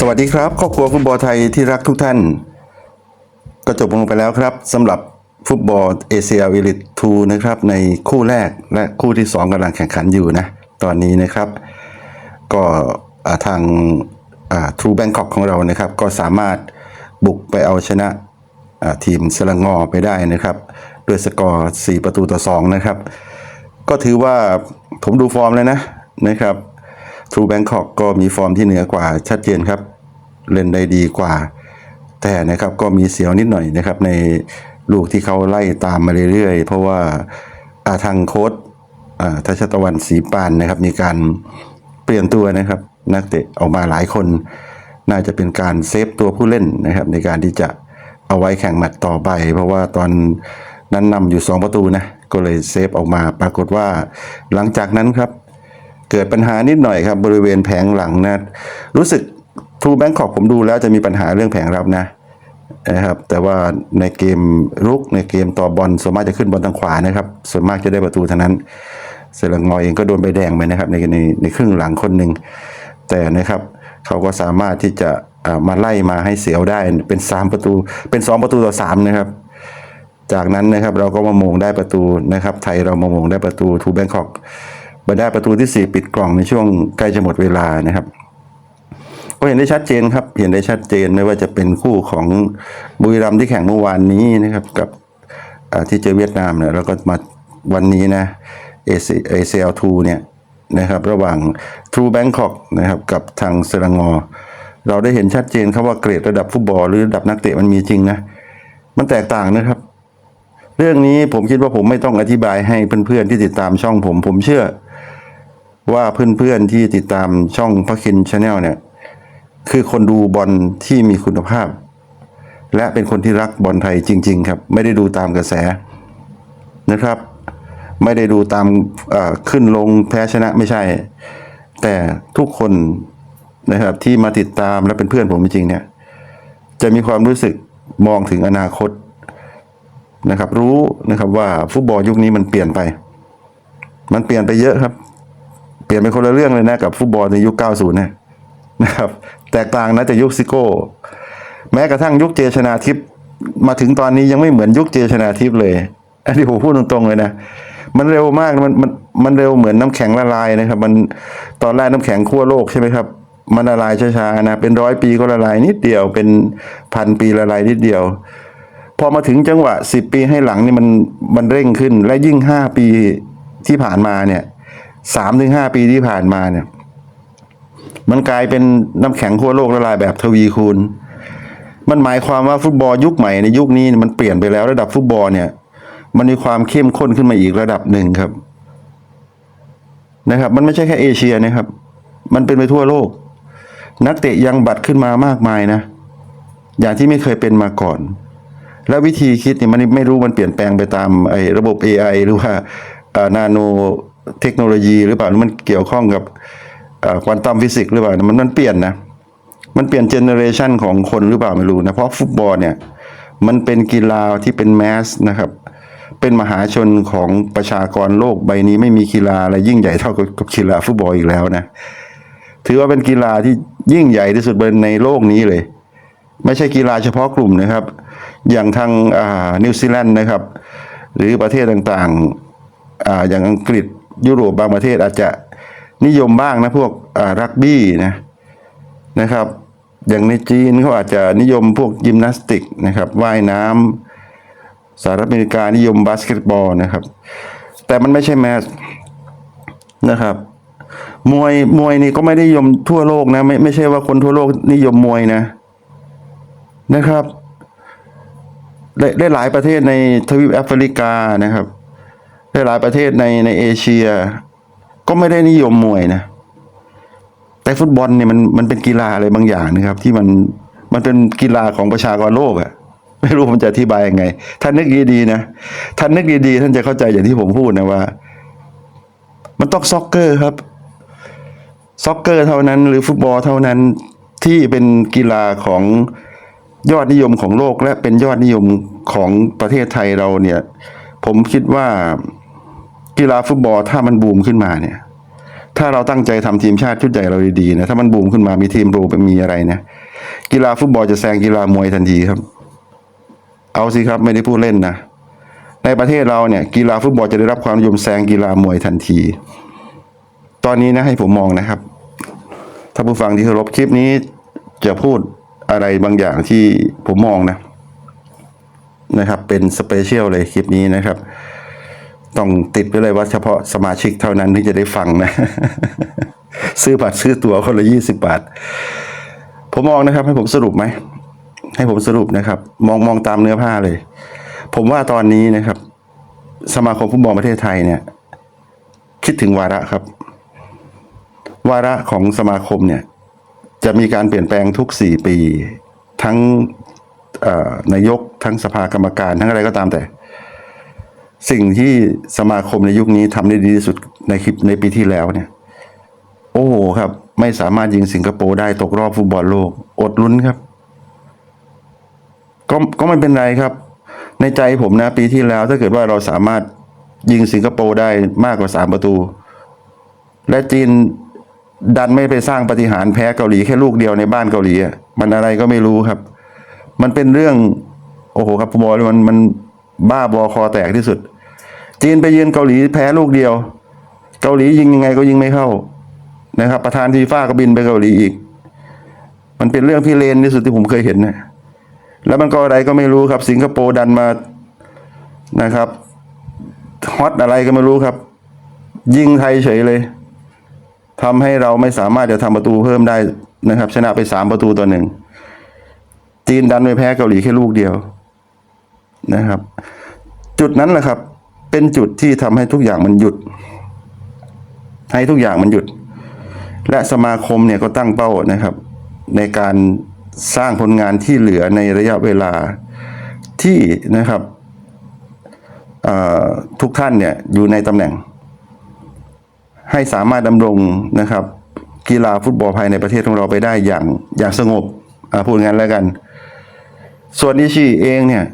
สวัสดีครับครอบครัวฟุตบอลไทยที่รักทุกท่าน ก็จบลงไปแล้วครับสำหรับฟุตบอลเอเชียวิลิตทูนะครับในคู่แรกและคู่ที่ 2กำลังแข่งขันอยู่นะ ตอนนี้นะครับ ก็ทางทูแบงคอกของเรานะครับ ก็สามารถบุกไปเอาชนะทีมสลังงอไปได้นะครับ ด้วยสกอร์ 4 ประตูต่อ 2 นะครับ ก็ถือว่าผมดูฟอร์มเลยนะนะครับ True Bangkok ก็มีฟอร์มที่เหนือกว่าชัดเจนครับ เล่นได้ดีกว่า แต่นะครับก็มีเสียวนิดหน่อยนะครับ ในลูกที่เขาไล่ตามมาเรื่อยๆ เพราะว่าอาทางโค้ชทัชตะวันศรีปานนะครับ มีการเปลี่ยนตัวนะครับ นักเตะออกมาหลายคน น่าจะเป็นการเซฟตัวผู้เล่นนะครับ ในการที่จะเอาไว้แข่งแมตช์ต่อไป เพราะว่าตอนนั้นนำอยู่ 2 ประตูนะก็เลยเซฟออกมาปรากฏว่า หลังจากนั้นครับ เกิดปัญหานิดหน่อยครับบริเวณแผงหลังนะรู้สึกทรูแบงคอกผมดูแล้วจะมีปัญหาเรื่องแผงรับนะนะครับแต่ว่าในเกมรุกในเกมต่อบอลส่วนมากจะขึ้นบอลทางขวานะครับ ส่วนมากจะได้ประตูเท่านั้น เซลังงอยเองก็โดนใบแดงไปนะครับในในในครึ่งหลังคนหนึ่งแต่นะครับเขาก็สามารถที่จะมาไล่มาให้เสียวได้เป็นสามประตูเป็นสองประตูต่อสามนะครับจากนั้นนะครับเราก็มาโมงได้ประตูนะครับไทยเรามาโมงได้ประตูทูแบงคอก มาได้ประตูที่ 4 ปิดกล่องในช่วงใกล้จะหมดเวลานะครับก็เห็นได้ชัดเจนครับ เห็นได้ชัดเจนไม่ว่าจะเป็นคู่ของบุรีรัมย์ที่แข่งเมื่อวานนี้นะครับกับที่เจอเวียดนามเนี่ยแล้วก็มาวันนี้นะเอเซลทูเนี่ยนะครับระหว่าง True Bangkok นะครับกับทางเซรังอ เราได้เห็นชัดเจนครับว่าเกรดระดับฟุตบอลหรือระดับนักเตะมันมีจริงนะ มันแตกต่างนะครับ เรื่องนี้ผมคิดว่าผมไม่ต้องอธิบายให้เพื่อนๆที่ติดตามช่องผมผมเชื่อ ว่าเพื่อนๆที่ติดตามช่องพักคินชาแนลเนี่ย คือคนดูบอลที่มีคุณภาพ และเป็นคนที่รักบอลไทยจริง ๆ ครับ ไม่ได้ดูตามกระแสนะครับ ไม่ได้ดูตามขึ้นลงแพ้ชนะไม่ใช่ แต่ทุกคนนะครับที่มาติดตามและเป็นเพื่อนผมจริงๆเนี่ย จะมีความรู้สึกมองถึงอนาคตนะครับ รู้นะครับว่าฟุตบอลยุคนี้มันเปลี่ยนไป มันเปลี่ยนไปเยอะครับ เปลี่ยนเป็นคนละเรื่องเลยนะกับฟุตบอลในยุค 90นะนะครับแตกต่างนะแต่ยุคซิโก้ แม้กระทั่งยุคเจชนาทิพย์มาถึงตอนนี้ยังไม่เหมือนยุคเจชนาทิพย์เลย อันนี้ผมพูดตรงๆเลยนะมันเร็วมากมันมันมันเร็วเหมือนน้ำแข็งละลายนะครับ มันตอนแรกน้ำแข็งขั้วโลกใช่ไหมครับ มันละลายช้าๆนะเป็นร้อยปีก็ละลายนิดเดียว เป็นพันปีละลายนิดเดียว พอมาถึงจังหวะสิบปีให้หลังนี่มันมันเร่งขึ้น และยิ่งห้าปีที่ผ่านมาเนี่ย สามถึงห้าปีที่ผ่านมาเนี่ย มันกลายเป็นน้ำแข็งขั้วโลกละลายแบบทวีคูณ มันหมายความว่าฟุตบอลยุคใหม่ในยุคนี้มันเปลี่ยนไปแล้วระดับฟุตบอลเนี่ย มันมีความเข้มข้นขึ้นมาอีกระดับหนึ่งครับ นะครับ มันไม่ใช่แค่เอเชียนะครับ มันเป็นไปทั่วโลก นักเตะยังบัตรขึ้นมามากมายนะ อย่างที่ไม่เคยเป็นมาก่อนแล้ววิธีคิดเนี่ยมันไม่รู้มันเปลี่ยนแปลงไปตามไอ้ระบบ AI หรือว่านาโน เทคโนโลยีหรือเปล่าหรือมันเกี่ยวข้องกับควอนตัมฟิสิกส์หรือเปล่ามันมันเปลี่ยนนะมันเปลี่ยนเจเนอเรชันของคนหรือเปล่าไม่รู้นะเพราะฟุตบอลเนี่ยมันเป็นกีฬาที่เป็นแมสนะครับเป็นมหาชนของประชากรโลกใบนี้ไม่มีกีฬาอะไรยิ่งใหญ่เท่ากับกีฬาฟุตบอลอีกแล้วนะถือว่าเป็นกีฬาที่ยิ่งใหญ่ที่สุดนในโลกนี้เลย ไม่ใช่กีฬาเฉพาะกลุ่มนะครับ อย่างทางนิวซีแลนด์นะครับ หรือประเทศต่างๆอ่าอย่างอังกฤษ ยุโรปบางประเทศอาจจะนิยมบ้างนะพวกรักบี้นะนะครับ อย่างในจีนเขาอาจจะนิยมพวกยิมนาสติกนะครับว่ายน้ำสหรัฐอเมริกานิยมบาสเกตบอลนะครับ แต่มันไม่ใช่แมสนะครับมวยมวยนี่ก็ไม่ได้นิยมทั่วโลกนะไม่ไม่ใช่ว่าคนทั่วโลกนิยมมวยนะนะครับได้หลายประเทศในทวีปแอฟริกานะครับ หลายประเทศในในเอเชีย ก็ไม่ได้นิยมมวยนะ แต่ฟุตบอลเนี่ยมันมันเป็นกีฬาอะไรบางอย่างนะครับ ที่มันมันเป็นกีฬาของประชากรโลกอะไม่รู้ผมจะอธิบายยังไงท่านนึกดีๆนะท่านนึกดีๆท่านจะเข้าใจอย่างที่ผมพูดนะว่า มันต้องซ็อกเกอร์ครับซ็อกเกอร์เท่านั้นหรือฟุตบอลเท่านั้นที่เป็นกีฬาของยอดนิยมของโลกและเป็นยอดนิยมของประเทศไทยเราเนี่ย ผมคิดว่า กีฬาฟุตบอลถ้ามันบูมขึ้นมาเนี่ย ถ้าเราตั้งใจทำทีมชาติชุดใหญ่เราดีๆนะถ้ามันบูมขึ้นมามีทีมโปรมีอะไรนะกีฬาฟุตบอลจะแซงกีฬามวยทันทีครับ เอาสิครับไม่ได้พูดเล่นนะในประเทศเราเนี่ย กีฬาฟุตบอลจะได้รับความนิยมแซงกีฬามวยทันที ตอนนี้นะให้ผมมองนะครับถ้าผู้ฟังที่เคารพคลิปนี้จะพูดอะไรบางอย่างที่ผมมองนะ นะครับ เป็นสเปเชียลเลยคลิปนี้นะครับ ต้องติดไปเลยว่าเฉพาะสมาชิกเท่านั้นที่จะได้ฟังนะ ซื้อบัตรซื้อตั๋วคนละยี่สิบบาท ผมมองนะครับ ให้ผมสรุปไหม ให้ผมสรุปนะครับ มองมองตามเนื้อผ้าเลย ผมว่าตอนนี้นะครับ สมาคมฟุตบอลประเทศไทยเนี่ย คิดถึงวาระครับ วาระของสมาคมเนี่ย จะมีการเปลี่ยนแปลงทุกสี่ปี ทั้งนายกทั้งสภากรรมการทั้งอะไรก็ตามแต่ สิ่งที่สมาคมในยุคนี้ทำได้ดีที่สุดในคลิปในปีที่แล้วเนี่ย โอ้โหครับ ไม่สามารถยิงสิงคโปร์ได้ตกรอบฟุตบอลโลก อดลุ้นครับ ก็ก็ไม่เป็นไรครับ ในใจผมนะ ปีที่แล้วถ้าเกิดว่าเราสามารถยิงสิงคโปร์ได้มากกว่าสามประตู และจีนดันไม่ไปสร้างปฏิหารแพ้เกาหลีแค่ลูกเดียวในบ้านเกาหลีอะมันอะไรก็ไม่รู้ครับ มันเป็นเรื่อง โอ้โหครับผมบอกเลยมันมัน บ้าบอคอแตกที่สุด จีนไปเยือนเกาหลีแพ้ลูกเดียว เกาหลียิงยังไงก็ยิงไม่เข้านะครับ ประธานทีฟ้าก็บินไปเกาหลีอีก มันเป็นเรื่องพิเรนที่สุดที่ผมเคยเห็นนะแล้วมันก็อะไรก็ไม่รู้ครับ สิงคโปร์ดันมานะครับฮอตอะไรก็ไม่รู้ครับ ยิงไทยเฉยเลยทำให้เราไม่สามารถจะทำประตูเพิ่มได้นะครับ ชนะไปสามประตูต่อหนึ่งจีนดันไปแพ้เกาหลีแค่ลูกเดียว นะครับ จุดนั้นแหละครับ เป็นจุดที่ทำให้ทุกอย่างมันหยุด ให้ทุกอย่างมันหยุด และสมาคมเนี่ยก็ตั้งเป้านะครับ ในการสร้างผลงานที่เหลือในระยะเวลาที่นะครับทุกท่านเนี่ยอยู่ในตำแหน่ง ให้สามารถดำรงนะครับ กีฬาฟุตบอลภายในประเทศของเราไปได้อย่างอย่างสงบอาพูดงั้นแล้วกัน ส่วนนิชิเองเนี่ย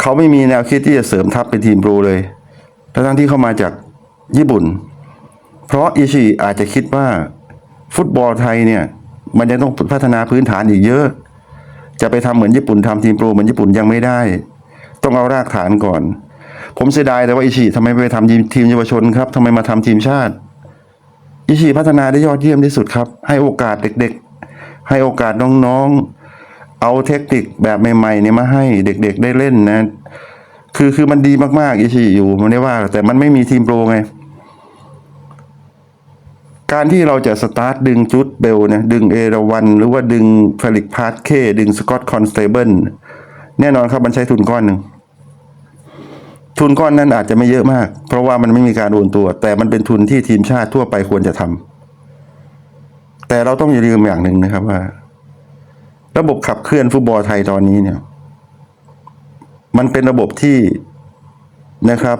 เขาไม่มีแนวคิดที่จะเสริมทัพเป็นทีมโปรเลย ทั้งที่เข้ามาจากญี่ปุ่น เพราะอิชิอาจจะคิดว่าฟุตบอลไทยเนี่ย มันยังต้องพัฒนาพื้นฐานอีกเยอะ จะไปทำเหมือนญี่ปุ่นทำทีมโปรเหมือนญี่ปุ่นยังไม่ได้ ต้องเอารากฐานก่อน ผมเสียดายแต่ว่าอิชิทำไมไปทำทีมทีมเยาวชนครับทำไมมาทำทีมชาติ อิชิพัฒนาได้ยอดเยี่ยมที่สุดครับ ให้โอกาสเด็กๆ ให้โอกาสน้องๆ เอาเทคนิคแบบใหม่ๆเนี่ยมาให้เด็กๆได้เล่นนะ คือคือมันดีมากๆอิชิอยู่มันได้ว่า แต่มันไม่มีทีมโปรไง การที่เราจะสตาร์ทดึงจุดเบลเนะดึงเอราวัน หรือว่าดึงเฟลิกพาร์เคดึงสกอตคอนสเตเบิลแน่นอนครับมันใช้ทุนก้อนหนึ่งทุนก้อนนั้นอาจจะไม่เยอะมาก เพราะว่ามันไม่มีการโอนตัว แต่มันเป็นทุนที่ทีมชาติทั่วไปควรจะทำแต่เราต้องอย่าลืมอย่างหนึ่งนะครับว่า ระบบขับเคลื่อนฟุตบอลไทยตอนนี้เนี่ย มันเป็นระบบที่นะครับ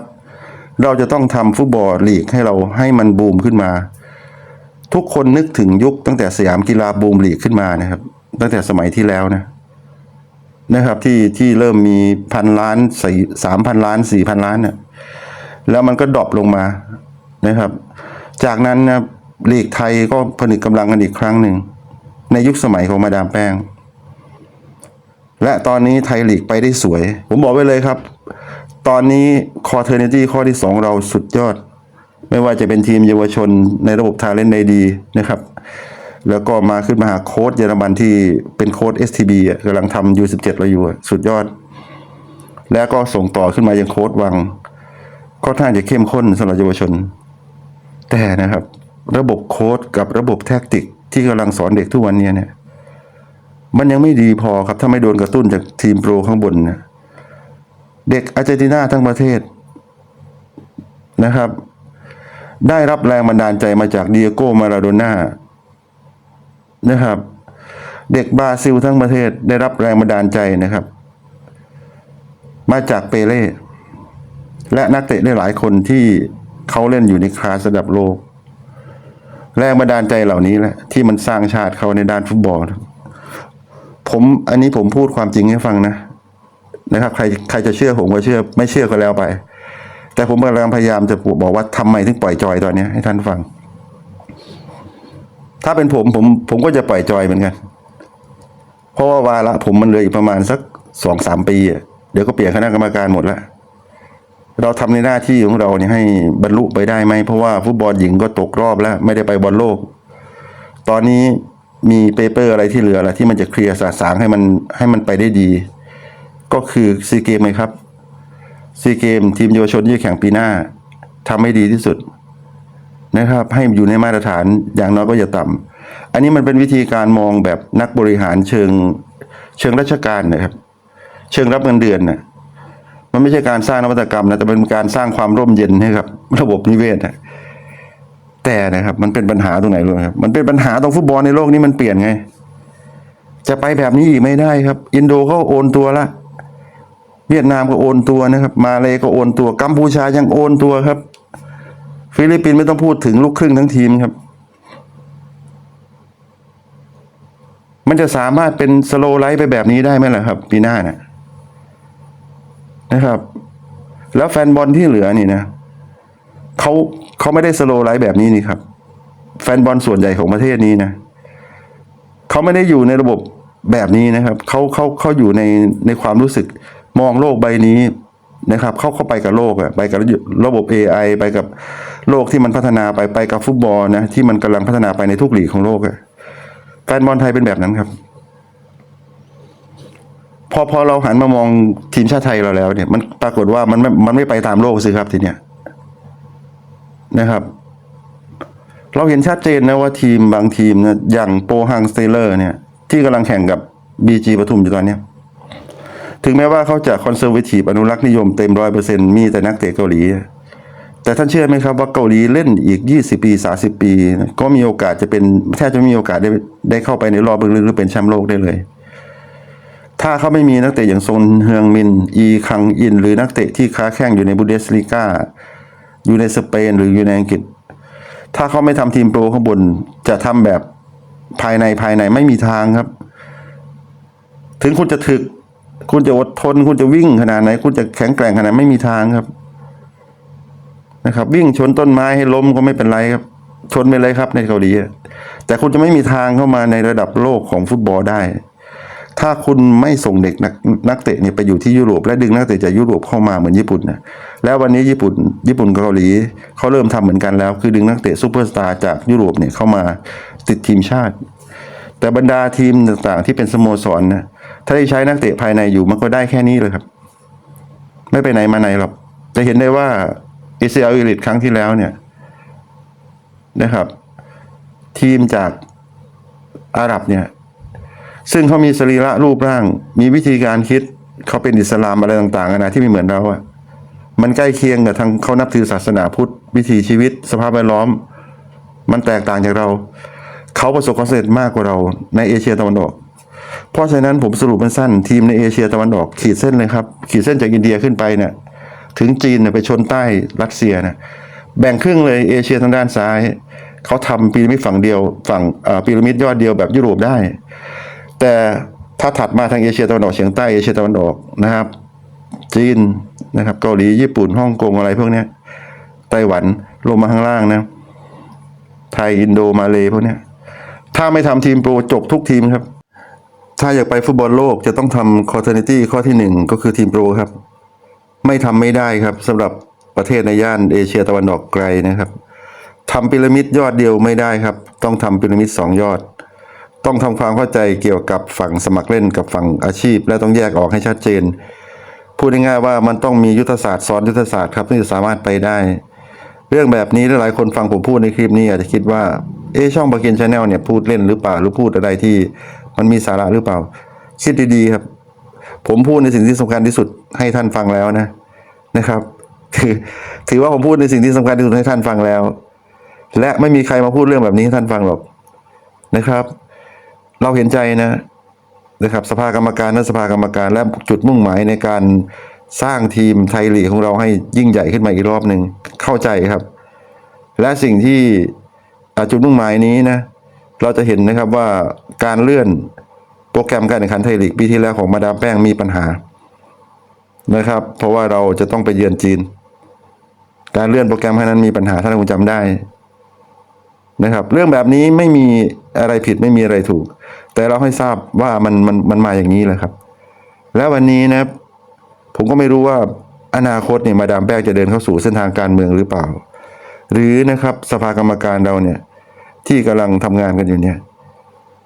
เราจะต้องทำฟุตบอลลีกให้เราให้มันบูมขึ้นมา ทุกคนนึกถึงยุคตั้งแต่สยามกีฬาบูมลีกขึ้นมานะครับ ตั้งแต่สมัยที่แล้วนะนะครับที่ที่เริ่มมีพันล้านสี่สามพันล้านสี่พันล้านเนี่ยแล้วมันก็ดรอปลงมานะครับ จากนั้นนะลีกไทยก็ผนึกกำลังกันอีกครั้งหนึ่ง ในยุคสมัยของมาดามแป้ง และตอนนี้ไทยลีกไปได้สวย ผมบอกไว้เลยครับ ตอนนี้คอเทอร์เนตี้ข้อที่สองเราสุดยอด ไม่ว่าจะเป็นทีมเยาวชนในระบบทาเลนในดีนะครับ แล้วก็มาขึ้นมาหาโค้ชเยอรมันที่เป็นโค้ช STB กำลังทำ U17 เราอยู่อ่สุดยอด แล้วก็ส่งต่อขึ้นมายังโค้ชวังก็ท่าจะเข้มข้นสำหรับเยาวชน แต่นะครับ ระบบโค้ชกับระบบแท็กติกที่กำลังสอนเด็กทุกวันนี้เนี่ย มันยังไม่ดีพอครับ ถ้าไม่โดนกระตุ้นจากทีมโปรข้างบนนะเด็กอาร์เจนตินาทั้งประเทศนะครับ ได้รับแรงบันดาลใจมาจากเดียโก้มาราโดน่านะครับ เด็กบราซิลทั้งประเทศได้รับแรงบันดาลใจนะครับ มาจากเปเล่และนักเตะได้หลายคนที่เขาเล่นอยู่ในคลาสระดับโลก แรงบันดาลใจเหล่านี้แหละที่มันสร้างชาติเขาในด้านฟุตบอล ผมอันนี้ผมพูดความจริงให้ฟังนะนะครับใครใครจะเชื่อผมก็เชื่อ ไม่เชื่อก็แล้วไป แต่ผมกำลังพยายามจะบอกว่าทำไมถึงปล่อยจอยตอนนี้ให้ท่านฟัง ถ้าเป็นผมผม ผมก็จะปล่อยจอยเหมือนกัน เพราะว่าวาระผมมันเหลืออีกประมาณสักสองสามปีเดี๋ยวก็เปลี่ยนคณะกรรมการหมดแล้วเราทำในหน้าที่ของเราเนี่ยให้บรรลุไปได้ไหมเพราะว่าฟุตบอลหญิงก็ตกรอบแล้ว ไม่ได้ไปบอลโลก ตอนนี้ มีเปเปอร์อะไรที่เหลืออะไรที่มันจะเคลียร์สาสางให้มันให้มันไปได้ดี ก็คือซีเกมไหมครับซีเกมทีมเยาวชนที่แข่งปีหน้าทำให้ดีที่สุด นะครับ ให้อยู่ในมาตรฐานอย่างน้อยก็อย่าต่ำอันนี้มันเป็นวิธีการมองแบบนักบริหารเชิงเชิงราชการนะครับ เชิงรับเงินเดือนนะมันไม่ใช่การสร้างนวัตกรรมนะแต่เป็นการสร้างความร่มเย็นให้กับ ระบบนิเวศนะ แต่นะครับ มันเป็นปัญหาตรงไหนรู้ไหมครับมันเป็นปัญหาตรงฟุตบอลในโลกนี้มันเปลี่ยนไง จะไปแบบนี้อีกไม่ได้ครับ อินโดเขาโอนตัวละเวียดนามก็โอนตัวนะครับ มาเลก็โอนตัวกัมพูชายังโอนตัวครับ ฟิลิปปินส์ไม่ต้องพูดถึงลูกครึ่งทั้งทีมครับ มันจะสามารถเป็นสโลไลท์ไปแบบนี้ได้ไหมล่ะครับปีหน้านะนะครับ แล้วแฟนบอลที่เหลือนี่นะเขา เขาไม่ได้สโลไลท์แบบนี้นี่ครับ แฟนบอลส่วนใหญ่ของประเทศนี้นะเขาไม่ได้อยู่ในระบบแบบนี้นะครับเขาเขาเขาอยู่ในในความรู้สึกมองโลกใบนี้นะครับ เขาเข้าไปกับโลกอะไปกับระบบ AI ไปกับโลกที่มันพัฒนาไปไปกับฟุตบอลนะที่มันกำลังพัฒนาไปในทุกหลีกของโลกอะแฟนบอลไทยเป็นแบบนั้นครับ พอพอเราหันมามองทีมชาติไทยเราแล้วเนี่ย มันปรากฏว่ามันไม่มันไม่ไปตามโลกสิครับทีเนี้ย นะครับ เราเห็นชัดเจนนะว่าทีมบางทีมนะอย่างโปฮังสเตเลอร์เนี่ย ที่กำลังแข่งกับบีจีปทุมอยู่ตอนนี้ถึงแม้ว่าเขาจะคอนเซอร์วทีฟอนุรักษ์นิยมเต็มร้อยเปอร์เซ็นมีแต่นักเตะเกาหลี แต่ท่านเชื่อไหมครับว่าเกาหลีเล่นอีก 20 ปี 30 ปี ก็มีโอกาสจะเป็นแทบจะมีโอกาสได้ได้เข้าไปในรอบลึกๆหรือเป็นแชมป์โลกได้เลย ถ้าเขาไม่มีนักเตะอย่างซนเฮืองมิน อีคังอิน หรือนักเตะที่ค้าแข่งอยู่ในบูเดสลีกา อยู่ในสเปนหรืออยู่ในอังกฤษ ถ้าเขาไม่ทำทีมโปรข้างบน จะทำแบบภายในภายในไม่มีทางครับ ถึงคุณจะถึก คุณจะอดทน คุณจะวิ่งขนาดไหน คุณจะแข็งแกร่งขนาดไม่มีทางครับ นะครับ วิ่งชนต้นไม้ให้ล้มก็ไม่เป็นไรครับ ชนไปเลยครับในเกาหลีแต่คุณจะไม่มีทางเข้ามาในระดับโลกของฟุตบอลได้ ถ้าคุณไม่ส่งเด็กนักนักเตะเนี่ยไปอยู่ที่ยุโรปและดึงนักเตะจากยุโรปเข้ามาเหมือนญี่ปุ่นนะแล้ววันนี้ญี่ปุ่น ญี่ปุ่นเกาหลีเขาเริ่มทำเหมือนกันแล้ว คือดึงนักเตะซูเปอร์สตาร์จากยุโรปเนี่ยเข้ามาติดทีมชาติ แต่บรรดาทีมต่างๆ ที่เป็นสโมสรนะถ้าได้ใช้นักเตะภายในอยู่มันก็ได้แค่นี้เลยครับ ไม่ไปไหนมาไหนหรอกจะเห็นได้ว่าเอเชียอีลิตครั้งที่แล้วเนี่ยนะครับ ทีมจากอาหรับเนี่ย ซึ่งเขามีสรีระรูปร่าง มีวิธีการคิดเขาเป็นอิสลามอะไรต่างๆนะที่ไม่เหมือนเราอะมันใกล้เคียงกับทางเขานับถือศาสนาพุทธวิถีชีวิต สภาพแวดล้อม มันแตกต่างจากเรา เขาประสบความสำเร็จมากกว่าเราในเอเชียตะวันออกเพราะฉะนั้นผมสรุปมันสั้นทีมในเอเชียตะวันออก ขีดเส้นเลยครับ ขีดเส้นจากอินเดียขึ้นไปเนี่ยถึงจีนเนี่ยไปชนใต้รัสเซียนะแบ่งครึ่งเลยเอเชียทางด้านซ้าย เขาทำพีระมิดฝั่งเดียว ฝั่งพีระมิดยอดเดียวแบบยุโรปได้ แต่ถ้าถัดมาทางเอเชียตะวันออกเฉียงใต้เอเชียตะวันออกนะครับ จีนนะครับ เกาหลีญี่ปุ่นฮ่องกงอะไรพวกนี้ไต้หวันลงมาข้างล่างนะไทยอินโดมาเลพวกนี้ถ้าไม่ทำทีมโปรจบทุกทีมครับ ถ้าอยากไปฟุตบอลโลกจะต้องทำคอร์เทนิตี้ข้อที่หนึ่งก็คือทีมโปรครับ ไม่ทำไม่ได้ครับสำหรับประเทศในย่านเอเชียตะวันออกไกลนะครับทำพีระมิดยอดเดียวไม่ได้ครับ ต้องทำพีระมิดสองยอด ต้องทำความเข้าใจเกี่ยวกับฝั่งสมัครเล่นกับฝั่งอาชีพ และต้องแยกออกให้ชัดเจน พูดง่ายๆว่ามันต้องมียุทธศาสตร์ซ้อนยุทธศาสตร์ครับที่จะสามารถไปได้ เรื่องแบบนี้หลายคนฟังผมพูดในคลิปนี้อาจจะคิดว่าเอช่องบาเกนชาแนลเนี่ยพูดเล่นหรือเปล่าหรือพูดอะไรที่มันมีสาระหรือเปล่า คิดดีๆครับ ผมพูดในสิ่งที่สำคัญที่สุดให้ท่านฟังแล้วนะนะครับคือถือว่าผมพูดในสิ่งที่สำคัญที่สุดให้ท่านฟังแล้ว และไม่มีใครมาพูดเรื่องแบบนี้ให้ท่านฟังหรอกนะครับ เราเห็นใจนะนะครับสภากรรมการและสภากรรมการและจุดมุ่งหมายในการสร้างทีมไทยลีกของเราให้ยิ่งใหญ่ขึ้นมาอีกรอบหนึ่งเข้าใจครับ และสิ่งที่จุดมุ่งหมายนี้นะเราจะเห็นนะครับว่าการเลื่อนโปรแกรมการแข่งขันไทยลีกปีที่แล้วของมาดามแป้งมีปัญหานะครับ เพราะว่าเราจะต้องไปเยือนจีน การเลื่อนโปรแกรมให้นั้นมีปัญหาถ้าคุณจำได้ นะครับ เรื่องแบบนี้ไม่มีอะไรผิดไม่มีอะไรถูก แต่เราให้ทราบว่ามันมันมันมาอย่างนี้แหละครับ แล้ววันนี้นะผมก็ไม่รู้ว่าอนาคตเนี่ยมาดามแป้งจะเดินเข้าสู่เส้นทางการเมืองหรือเปล่า หรือนะครับสภากรรมการเราเนี่ยที่กำลังทำงานกันอยู่เนี่ย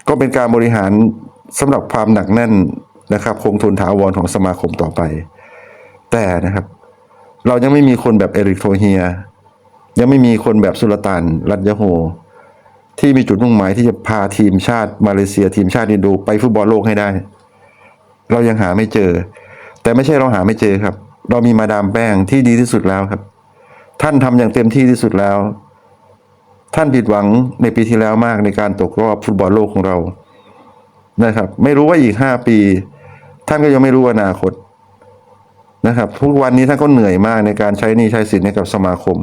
ก็เป็นการบริหารสำหรับความหนักแน่นนะครับคงทุนถาวรของสมาคมต่อไป แต่นะครับ เรายังไม่มีคนแบบเอริกโทเฮีย ยังไม่มีคนแบบสุลต่านรัตยโฮ ที่มีจุดมุ่งหมายที่จะพาทีมชาติมาเลเซียทีมชาติอินโดไปฟุตบอลโลกให้ได้ เรายังหาไม่เจอ แต่ไม่ใช่เราหาไม่เจอครับ เรามีมาดามแป้งที่ดีที่สุดแล้วครับ ท่านทำอย่างเต็มที่ที่สุดแล้ว ท่านผิดหวังในปีที่แล้วมากในการตกรอบฟุตบอลโลกของเรานะครับ ไม่รู้ว่าอีกห้าปี ท่านก็ยังไม่รู้อนาคตนะครับทุกวันนี้ท่านก็เหนื่อยมากในการใช้นี้ใช้สินให้กับสมาคม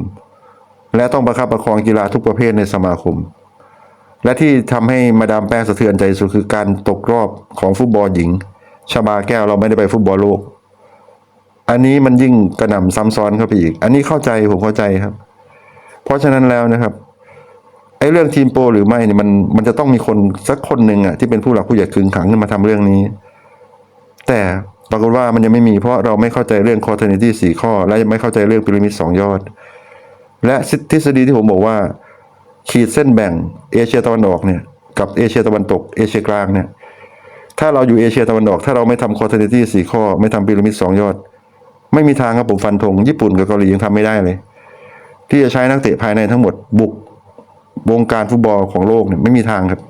และต้องประคับประคองกีฬาทุกประเภทในสมาคม และที่ทำให้มาดามแป้งสะเทือนใจสุดคือการตกรอบของฟุตบอลหญิงชาบาแก้วเราไม่ได้ไปฟุตบอลโลก อันนี้มันยิ่งกระหน่ำซ้ำซ้อนเข้าไปอีก อันนี้เข้าใจผมเข้าใจครับ เพราะฉะนั้นแล้วนะครับไอ้เรื่องทีมโปรหรือไม่เนี่ยมันมันจะต้องมีคนสักคนหนึ่งอะที่เป็นผู้หลักผู้ใหญ่ขึงขังขึ้นมาทำเรื่องนี้ แต่ปรากฏว่ามันยังไม่มีเพราะเราไม่เข้าใจเรื่องคอร์เทนิตี้สี่ข้อ และไม่เข้าใจเรื่องพีระมิดสองยอด และทฤษฎีที่ผมบอกว่า ขีดเส้นแบ่งเอเชียตะวันออกเนี่ยกับเอเชียตะวันตกเอเชียกลางเนี่ยถ้าเราอยู่เอเชียตะวันออก ถ้าเราไม่ทำคอร์เทนิตี้สี่ข้อ ไม่ทำพีระมิดสองยอด ไม่มีทางครับผมฟันธงญี่ปุ่นกับเกาหลียังทำไม่ได้เลย ที่จะใช้นักเตะภายในทั้งหมดบุกวงการฟุตบอลของโลกเนี่ยไม่มีทางครับ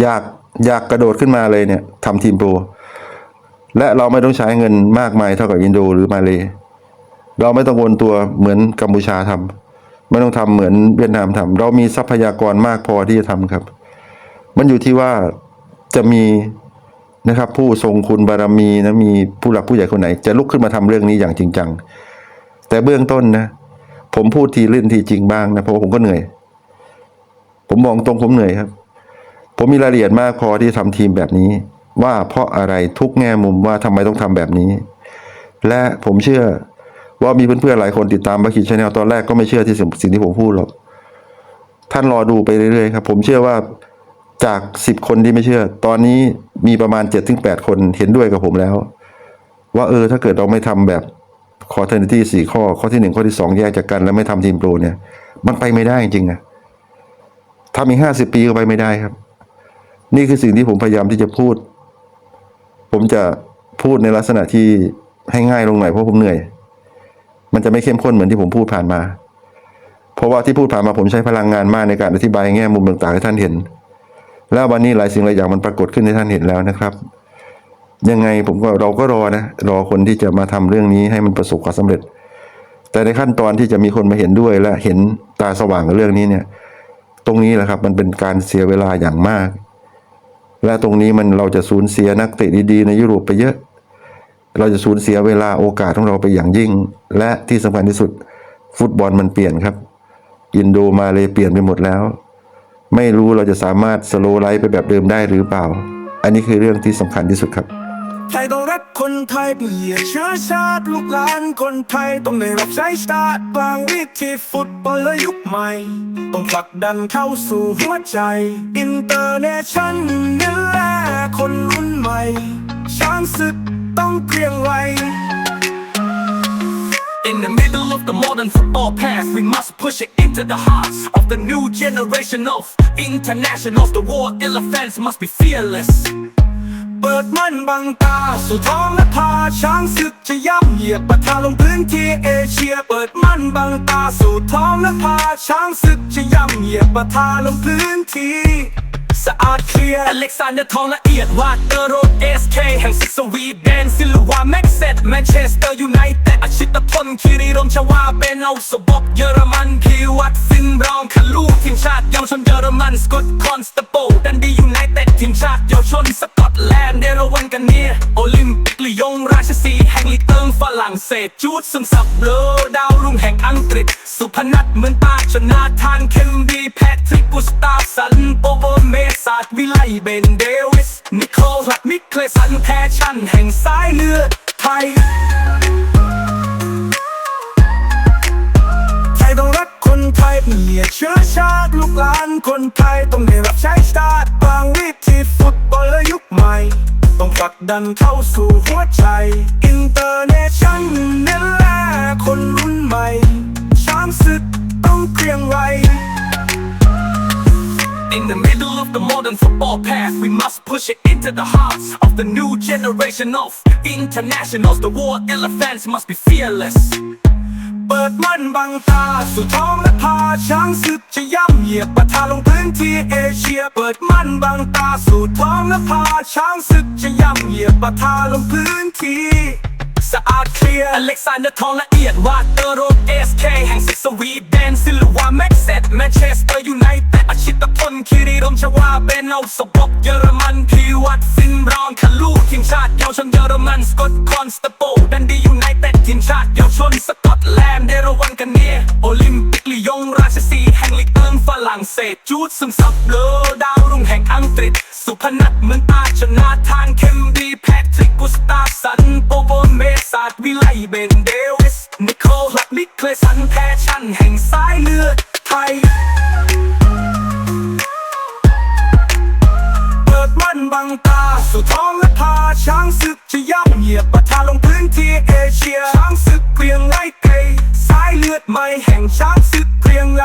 อยากอยากกระโดดขึ้นมาเลยเนี่ยทำทีมโปรและเราไม่ต้องใช้เงินมากมายเท่ากับอินโดหรือมาเลเราไม่ต้องวนตัวเหมือนกัมพูชาทำ ไม่ต้องทำเหมือนเวียดนามทำเรามีทรัพยากรมากพอที่จะทำครับ มันอยู่ที่ว่าจะมีนะครับ ผู้ทรงคุณบารมีนะมีผู้หลักผู้ใหญ่คนไหน จะลุกขึ้นมาทำเรื่องนี้อย่างจริงจัง แต่เบื้องต้นนะ ผมพูดทีเล่นทีจริงบ้างนะเพราะผมก็เหนื่อย ผมมองตรงผมเหนื่อยครับ ผมมีรายละเอียดมากพอที่จะทำทีมแบบนี้ ว่าเพราะอะไรทุกแง่มุมว่าทำไมต้องทำแบบนี้ และผมเชื่อ ว่ามีเพื่อนๆหลายคนติดตามบัคคิชาแนลตอนแรกก็ไม่เชื่อที่สิ่งสิ่งที่ผมพูดหรอก ท่านรอดูไปเรื่อยๆครับ ผมเชื่อว่าจากสิบคนที่ไม่เชื่อ ตอนนี้มีประมาณเจ็ดถึงแปดคนเห็นด้วยกับผมแล้ว ว่าเออถ้าเกิดเราไม่ทำแบบคอเทนิตี้สี่ข้อ ข้อที่หนึ่งข้อที่สองแยกจากกันแล้วไม่ทำทีมโปรเนี่ย มันไปไม่ได้จริงๆนะทำอีกห้าสิบปีก็ไปไม่ได้ครับ นี่คือสิ่งที่ผมพยายามที่จะพูด ผมจะพูดในลักษณะที่ให้ง่ายลงหน่อยเพราะผมเหนื่อย มันจะไม่เข้มข้นเหมือนที่ผมพูดผ่านมา เพราะว่าที่พูดผ่านมาผมใช้พลังงานมากในการอธิบายแง่มุมต่างๆให้ท่านเห็น แล้ววันนี้หลายสิ่งหลายอย่างมันปรากฏขึ้นให้ท่านเห็นแล้วนะครับ ยังไงผมก็เราก็รอนะ รอคนที่จะมาทำเรื่องนี้ให้มันประสบความสำเร็จ แต่ในขั้นตอนที่จะมีคนมาเห็นด้วยและเห็นตาสว่างกับเรื่องนี้เนี่ย ตรงนี้แหละครับมันเป็นการเสียเวลาอย่างมาก และตรงนี้มันเราจะสูญเสียนักเตะดีๆในยุโรปไปเยอะ เราจะสูญเสียเวลาโอกาสของเราไปอย่างยิ่ง และที่สำคัญที่สุด ฟุตบอลมันเปลี่ยนครับ อินโดมาเลยเปลี่ยนไปหมดแล้ว ไม่รู้เราจะสามารถสโลไลฟ์ไปแบบเดิมได้หรือเปล่า อันนี้คือเรื่องที่สำคัญที่สุดครับไทยต้องรักคนไทยเปลี่ยนเชื้อชาติลูกหลานคนไทยต้องได้รับใช้ชาติบางวิธีฟุตบอลและยุคใหม่ ต้องผลักดันเข้าสู่หัวใจอินเตอร์เนชั่นนี่แหละคนรุ่นใหม่ช้างศึก เกรียงไกร In the middle of the modern football past, we must push it into the hearts of the new generation of internationals. The war elephants must be fearless. เปิดมันบังตา สู่ท้องและพาช้างศึกจะย่ำเหยียบปะทะลงพื้นที่เอเชีย เปิดมันบังตา สู่ท้องและพาช้างศึกจะย่ำเหยียบปะทะลงพื้นที่ สะอาดเคลียร์อเล็กซานเดอร์ทองละเอียดวาดเตอร์โรดเอสเคแห่งซิกสวีเดนซิลวาแม็กเซตแมนเชสเตอร์ยูไนเต็ดอาชิตพลคิริรมชวาเบนเอาสบอกเยอรมันพีวัตซินบรองคาลูทีมชาติเยาวชนเยอรมันสกอตคอนสตาโปดันดียูไนเต็ดทีมชาติเยาวชนสกอตแลนด์เดรวันกันเนียโอลิมปิก รั่งเศสจูดซึมซับเบลอดาวรุ่งแห่งอังกฤษ สุพนัทเหมือนตาชนาธานเคนดีแพทริกกุสตาฟสันโอบอเมสาดวิไลเบนเดวิสนิโคลัดมิเคลสันแพชชั่นแห่งสายเลือดไทย อย่าเชื้อชาติลูกหลานคนไทยต้องได้รับใช้ชาติบางวิธีฟุตบอลและยุคใหม่ ต้องผลักดันเข้าสู่หัวใจ อินเตอร์เนชั่นเน้นแลคนรุ่นใหม่ ช้างศึกต้องเกรียงไกร In the middle of the modern football path, we must push it into the hearts of the new generation of internationals. The war elephants must be fearless. เปิดมันบังตาสู่ท้องและพาช้างศึกจะย่ำเหยียบประทาลงพื้นที่เอเชีย เปิดมันบังตาสู่ท้องและพาช้างศึกจะย่ำเหยียบประทาลงพื้นที่ สะอาดเคลียร์อเล็กซานเดอร์ทองละเอียดวาดเตอร์โรดเอสเคแห่งสิสวีเดนซิลวาแม็กเซตแมนเชสเตอร์ยูไนเต็ดอาชิตพลคิริรมชวาเบนเอาสบกเยอรมันพีวัตฟินรองคาลูทีมชาติเยาวชนเยอรมันสกอตคอนสเตโปดันดียูไนเต็ดทีมชาติเยาวชนสกอตแลนด์เดรวันกันเนียโอลิมปิกลียงราชสีแห่งลีกเอิงฝรั่งเศสจูดซึมซับเลอดาวรุ่งแห่งอังกฤษ สุพนัทเมืองตาชนาทานเคมดีแพทริกกุสตาสันโปโบเมิไลเบนเดวิส นิโคลักนิเคลสันแพชั่นแห่งสายเลือดไทย เปิดมั่นบังตา สู่ท้องและพาช้างศึกจะย่ำเหยียบประทาลงพื้นที่เอเชีย ช้างศึกเพียงไล่ไกลสายเลือดใหม่แห่งช้างศึกเพียงไล